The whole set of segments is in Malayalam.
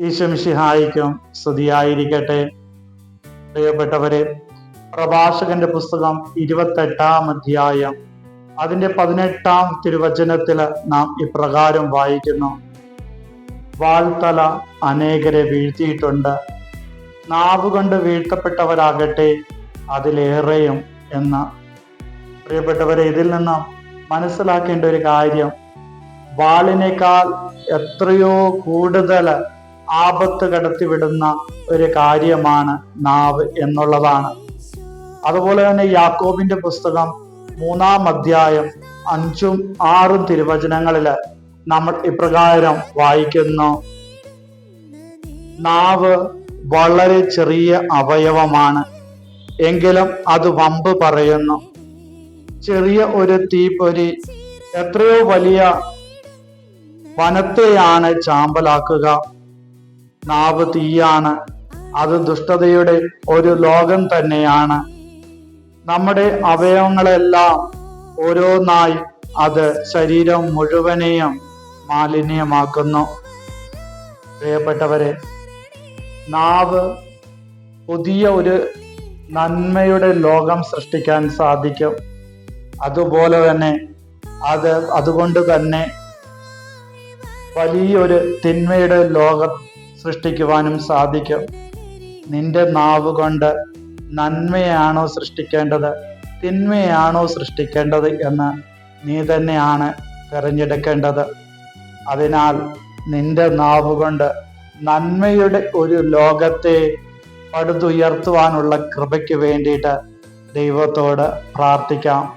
ഈശമിഷിഹായിക്കും സ്തുതിയായിരിക്കട്ടെ. പ്രിയപ്പെട്ടവരെ പ്രഭാഷകന്റെ പുസ്തകം ഇരുപത്തെട്ടാം അധ്യായം അതിന്റെ പതിനെട്ടാം തിരുവചനത്തിൽ നാം ഇപ്രകാരം വായിക്കുന്നു. വാൾത്തല അനേകരെ വീഴ്ത്തിയിട്ടുണ്ട്. നാവുകൊണ്ട് വീഴ്ത്തപ്പെട്ടവരാകട്ടെ അതിലേറെയും എന്ന. പ്രിയപ്പെട്ടവരെ ഇതിൽ നിന്ന് മനസ്സിലാക്കേണ്ട ഒരു കാര്യം വാളിനേക്കാൾ എത്രയോ കൂടുതൽ ആപത്ത് കടത്തിവിടുന്ന ഒരു കാര്യമാണ് നാവ് എന്നുള്ളതാണ്. അതുപോലെ തന്നെ യാക്കോബിന്റെ പുസ്തകം മൂന്നാം അധ്യായം അഞ്ചും ആറും തിരുവചനങ്ങളിൽ നമ്മൾ ഇപ്രകാരം വായിക്കുന്നു. നാവ് വളരെ ചെറിയ അവയവമാണ്. എങ്കിലും അത് വമ്പ് പറയുന്നു. ചെറിയ ഒരു തീപ്പൊരി എത്രയോ വലിയ വനത്തെയാണ് ചാമ്പലാക്കുക. നാവ് തീയാണ്. അത് ദുഷ്ടതയുടെ ഒരു ലോകം തന്നെയാണ്. നമ്മുടെ അവയവങ്ങളെല്ലാം ഓരോന്നായി അത് ശരീരം മുഴുവനെയും മാലിന്യമാക്കുന്നു. പ്രിയപ്പെട്ടവരെ നാവ് പുതിയ ഒരു നന്മയുടെ ലോകം സൃഷ്ടിക്കാൻ സാധിക്കും. അതുപോലെ തന്നെ അത് അതുകൊണ്ട് തന്നെ വലിയൊരു തിന്മയുടെ ലോകം സൃഷ്ടിക്കുവാനും സാധിക്കും. നിന്റെ നാവ് കൊണ്ട് നന്മയാണോ സൃഷ്ടിക്കേണ്ടത്? തിന്മയാണോ സൃഷ്ടിക്കേണ്ടത് എന്ന് നീ തന്നെയാണ് തിരഞ്ഞെടുക്കേണ്ടത്. അതിനാൽ നിന്റെ നാവ് കൊണ്ട് നന്മയുടെ ഒരു ലോകത്തെ പടുത്തുയർത്തുവാനുള്ള കൃപയ്ക്ക് വേണ്ടിയിട്ട് ദൈവത്തോട് പ്രാർത്ഥിക്കാം.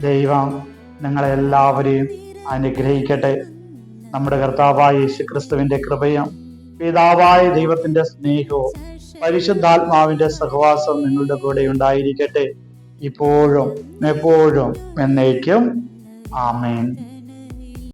ദൈവം നിങ്ങളെല്ലാവരെയും അനുഗ്രഹിക്കട്ടെ. നമ്മുടെ കർത്താവായ യേശു ക്രിസ്തുവിന്റെ കൃപയും പിതാവായ ദൈവത്തിന്റെ സ്നേഹവും പരിശുദ്ധാത്മാവിന്റെ സഹവാസം നിങ്ങളുടെ കൂടെ ഉണ്ടായിരിക്കട്ടെ. ഇപ്പോഴും എപ്പോഴും എന്നേക്കും. ആമേൻ.